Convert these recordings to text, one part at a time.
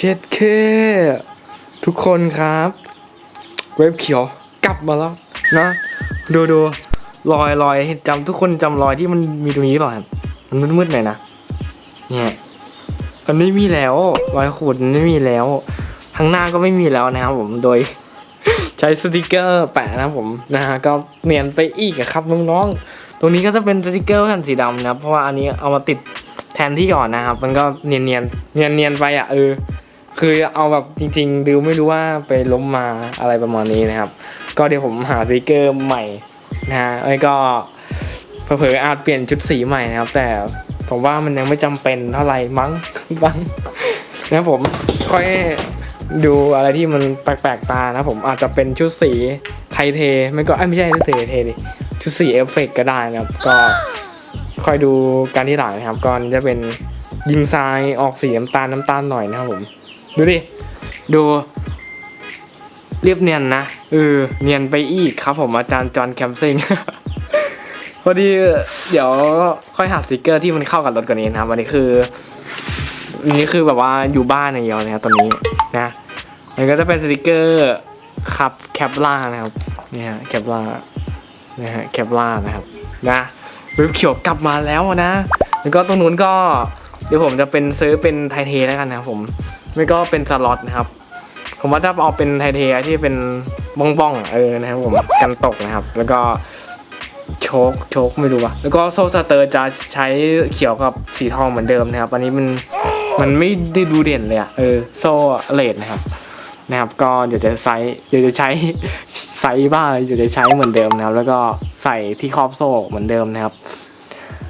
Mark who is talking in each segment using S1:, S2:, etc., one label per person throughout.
S1: เช็ดเคทุกคนครับ เว็บเขียวกลับมาแล้วนะดูดูรอยรอยจำทุกคนจำรอยที่มันมีตรงนี้เปล่าครับมันมืดๆหน่อยนะเนี่ยอันนี้มีแล้วรอยขูดไม่มีแล้วข้างหน้าก็ไม่มีแล้วนะครับผมโดย ใช้สติกเกอร์แปะนะผมนะฮะก็เนียนไปอีกอะครับน้องๆตรงนี้ก็จะเป็นสติกเกอร์แผ่นสีดำนะเพราะว่าอันนี้เอามาติดแทนที่ก่อนนะครับ มันก็เนียนเนียนเนียนเนียนๆไปอะเออ คือเอาแบบจริง ๆดูไม่รู้ว่าไปล้มมาอะไรประมาณนี้นะครับ ก็เดี๋ยวผมหาสติกเกอร์ใหม่นะฮะแล้วก็เผลอๆอาจเปลี่ยนชุดสีใหม่นะครับ แต่ผมว่ามันยังไม่จำเป็นเท่าไหร่มั้งบ้างนะผมค่อยดูอะไรที่มันแปลกๆตานะผมอาจจะเป็นชุดสีไทยเทไม่ก็ไม่ใช่ชุดสีเทดิชุดสีเอฟเฟกต์ก็ได้นะครับ ก็คอยดูการที่หลังนะครับก่อนจะเป็นยิงทรายออกสีน้ำตาลน้ำตาลหน่อยนะครับผม ดูดิ ดูเรียบเนียนนะเออเนียนไปอีกครับผมอาจารย์จอห์นแคมซิงพอดีเดี๋ยวค่อยหาสติกเกอร์ที่มันเข้ากับรถกว่านี้นะครับอันนี้คืออันนี้คือแบบว่าอยู่บ้านอย่างเดียวนะครับตอนนี้นะมันก็จะเป็นสติกเกอร์ขับแคปล่านะครับนี่ฮะแคปล่านะฮะแคปล่านะครับนะว็บเขียวกลับมาแล้วนะ แล้วก็ตรงนู้นก็เดี๋ยวผมจะเป็นซื้อเป็นไทเทแล้วกันนะครับผม ไม่ก็เป็นสล็อตนะครับ ผมว่าจะเอาเป็นไทเทที่เป็นบ้องๆเออนะครับผมกันตกนะครับ แล้วก็โชคโชคไม่รู้ว่ะแล้วก็โซสเตอร์จะใช้เขียวกับสีทองเหมือนเดิมนะครับ อันนี้มันมันไม่ได้ดูเด่นเลยอะเออโซเลดนะครับนะครับก็เดี๋ยวจะใช้เดี๋ยวจะใช้ไซส์บ้างเดี๋ยวจะใช้เหมือนเดิมนะครับ แล้วก็ใส่ที่ครอบโซ่เหมือนเดิมนะครับ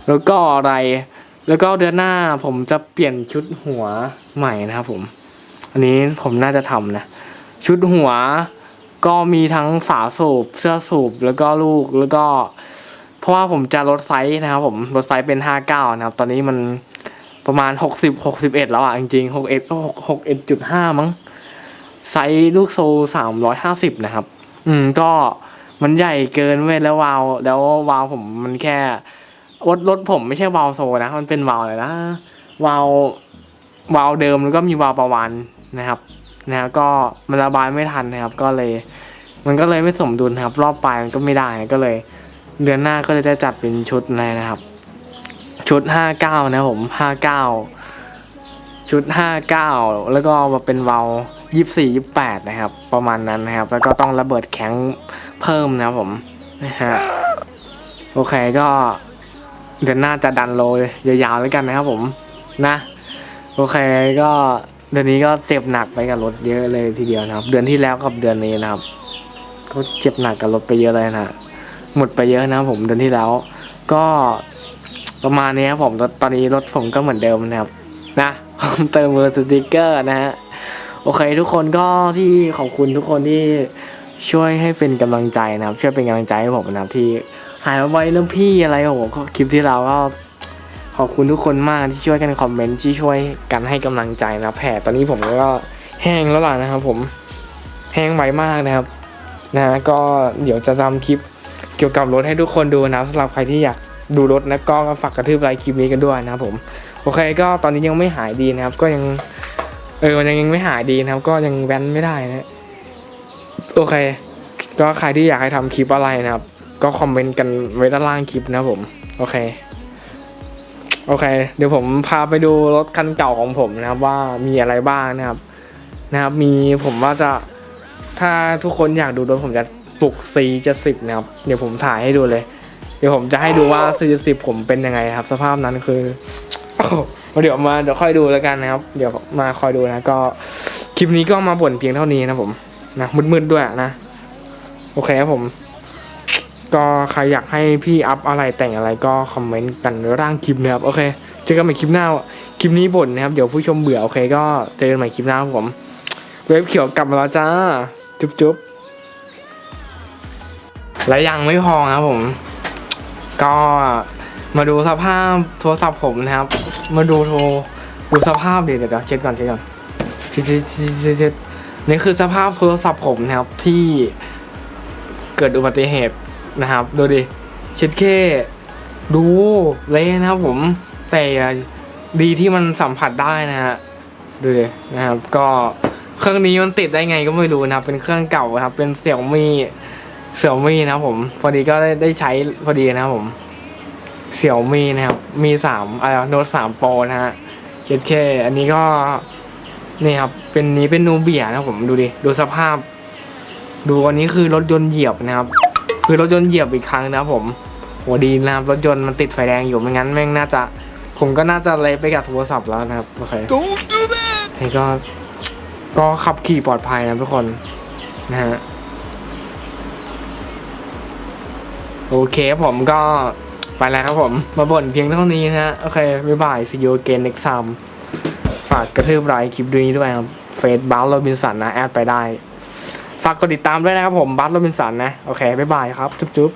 S1: แล้วก็อะไร แล้วก็เดือนหน้าผมจะเปลี่ยนชุดหัวใหม่นะครับผม อันนี้ผมน่าจะทำนะ ชุดหัวก็มีทั้งฝาสูบ เสื้อสูบ แล้วก็ลูก แล้วก็ เพราะว่าผมจะลดไซส์นะครับผม ลดไซส์เป็นห้าเก้านะครับ ตอนนี้มันประมาณหกสิบหกสิบเอ็ดแล้วอะ จริงๆหกเอ็ดหกหกเอ็ดจุดห้ามั้ง ไซส์ลูกโซสามร้อยห้าสิบนะครับ อืม ก็มันใหญ่เกินเว้ยแล้ววาว แล้ววาวผมมันแค่รถรถผมไม่ใช่วาวโซนะ มันเป็นวาวอะไรนะ วาววาวเดิมแล้วก็มีวาวประวาน นะครับนะฮะก็มันระบายไม่ทันนะครับ ก็เลย มันก็เลยไม่สมดุลนะครับ รอบปลายมันก็ไม่ได้ก็เลย เดือนหน้าก็เลยจะจัดเป็นชุดเลยนะครับ ชุดห้าเก้านะผมห้าเก้าชุดห้าเก้าแล้วก็มาเป็นวาล์วยี่สี่ยี่แปดนะครับ ประมาณนั้นนะครับ แล้วก็ต้องระเบิดแข็งเพิ่มนะครับผมนะฮะโอเคก็เดือนหน้าจะดันโลยาวๆแล้วกันนะครับผมนะ โอเคก็ เดือนนี้ก็เจ็บหนักไปกับรถเยอะเลยทีเดียวนะครับ เดือนที่แล้วกับเดือนนี้นะครับก็เจ็บหนักกับรถไปเยอะเลยนะหมดไปเยอะนะครับผมเดือนที่แล้ว ก็ประมาณนี้ครับผมตอนนี้รถผมก็เหมือนเดิมนะครับนะผมเติมเบอร์สติกเกอร์นะฮะโอเค ทุกคนก็ที่ขอบคุณทุกคนที่ช่วยให้เป็นกำลังใจนะครับ ช่วยเป็นกำลังใจให้ผมนะครับที่หายไวเรื่องพี่อะไรโอ้โหก็คลิปที่เราก็ ขอบคุณทุกคนมากที่ช่วยกันคอมเมนต์ที่ช่วยกันให้กำลังใจนะแผลตอนนี้ผมก็แห้งแล้วล่ะนะครับ ผมแห้งไวมากนะครับนะก็เดี๋ยวจะทำคลิปเกี่ยวกับรถให้ทุกคนดูนะสำหรับใครที่อยากดูรถนะก็ฝากกระทืบไลค์คลิปนี้กันด้วยนะครับผมโอเคก็ตอนนี้ยังไม่หายดีนะครับ ก็ยังเออมันยังยังไม่หายดีนะครับ ก็ยังแว้นไม่ได้นะโอเค ก็ใครที่อยากให้ทำคลิปอะไรนะครับ ก็คอมเมนต์กันไว้ด้านล่างคลิปนะครับผม โอเค โอเค เดี๋ยวผมพาไปดูรถคันเก่าของผมนะครับว่ามีอะไรบ้างนะครับนะครับ มีผมว่าจะถ้าทุกคนอยากดูรถผมจะปลุก C จะสิบนะครับ เดี๋ยวผมถ่ายให้ดูเลย เดี๋ยวผมจะให้ดูว่า C จะสิบผมเป็นยังไงครับ สภาพนั้นคือเดี๋ยวมาเดี๋ยวค่อยดูแล้วกันนะครับ เดี๋ยวมาคอยดูนะก็คลิปนี้ก็มาบ่นเพียงเท่านี้นะผมนะมืดๆด้วยนะ โอเคครับผม ก็ใครอยากให้พี่อัพอะไรแต่งอะไรก็คอมเมนต์กันร่างคลิปนะครับโอเคเจอกันใหม่คลิปหน้าคลิปนี้บ่นนะครับเดี๋ยวผู้ชมเบื่อโอเคก็เจอกันใหม่คลิปหน้าครับผมเว็บเขียวกลับมาแล้วจ้า จุ๊บจุ๊บและยังไม่พอครับผม ก็มาดูสภาพโทรศัพท์ผมนะครับ มาดูโทรดูสภาพดิเดี๋ยวเดี๋ยวเช็ดก่อนเช็ดก่อนช็ดเช็ดเช็ดเช็ดเช็ดนี่คือสภาพโทรศัพท์ผมนะครับที่เกิดอุบัติเหตุ นะครับ ดูดิเช็ดเคดูเละนะครับผมแต่ดีที่มันสัมผัสได้นะฮะดูดินะครับ ก็เครื่องนี้มันติดได้ไงก็ไม่รู้นะครับ เป็นเครื่องเก่าครับ เป็นเสี่ยวมี่เสี่ยวมี่นะครับผม พอดีก็ได้ได้ใช้พอดีนะครับผมเสี่ยวมี่นะครับ มีสามอะไรโน้ตสามโปรนะฮะเคเคอันนี้ก็นี่ครับ เป็นนี้เป็นนูเบียนะครับผมดูดิ ดูสภาพ ดูอันนี้คือรถยนต์เหยียบนะครับ คือรถยนต์เหยียบอีกครั้งนะผมโหดีนะครับรถยนต์มันติดไฟแดงอยู่ไม่งั้นแม่งน่าจะ ผมก็น่าจะเละไปกับโทรศัพท์แล้วนะครับโอเค
S2: Don't do that!
S1: นี่ก็ ก็ขับขี่ปลอดภัยนะทุกคนนะฮะโอเคผมก็ไปแล้วครับผม มาบ่นเพียงเท่านี้นะฮะ โอเค บ๊ายบาย see you again next time ฝากกระทืบไลค์คลิปนี้ด้วยครับเฟซบัสโรบินสันนะ แอดไปได้ ฝากกดติดตามด้วยนะครับผมบัสโรบินสันนะ โอเค บ๊ายบายครับ จุ๊บ